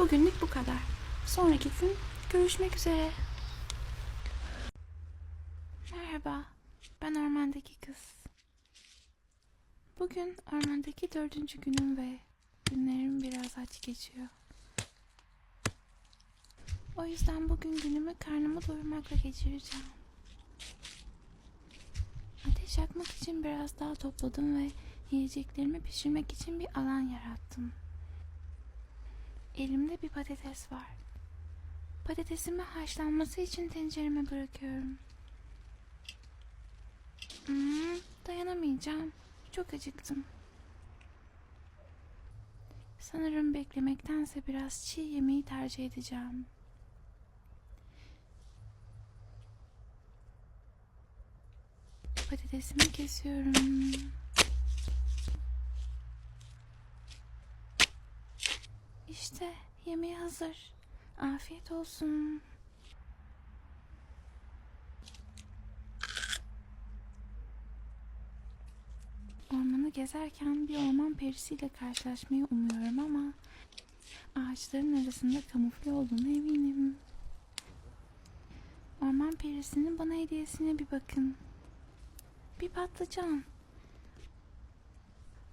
Bugünlük bu kadar. Sonraki gün görüşmek üzere. Merhaba, ben ormandaki kız. Bugün ormandaki dördüncü günüm ve günlerim biraz aç geçiyor. O yüzden bugün günümü karnımı doyurmakla geçireceğim. Ateş yakmak için biraz daha topladım ve yiyeceklerimi pişirmek için bir alan yarattım. Elimde bir patates var. Patatesimi haşlanması için tencereme bırakıyorum. Hmm, dayanamayacağım. Çok acıktım. Sanırım beklemektense biraz çiğ yemeği tercih edeceğim. Patatesimi kesiyorum. İşte yemeği hazır. Afiyet olsun. Ormanı gezerken bir orman perisiyle karşılaşmayı umuyorum ama ağaçların arasında kamufle olduğunu eminim. Orman perisinin bana hediyesine bir bakın. Bir patlıcan.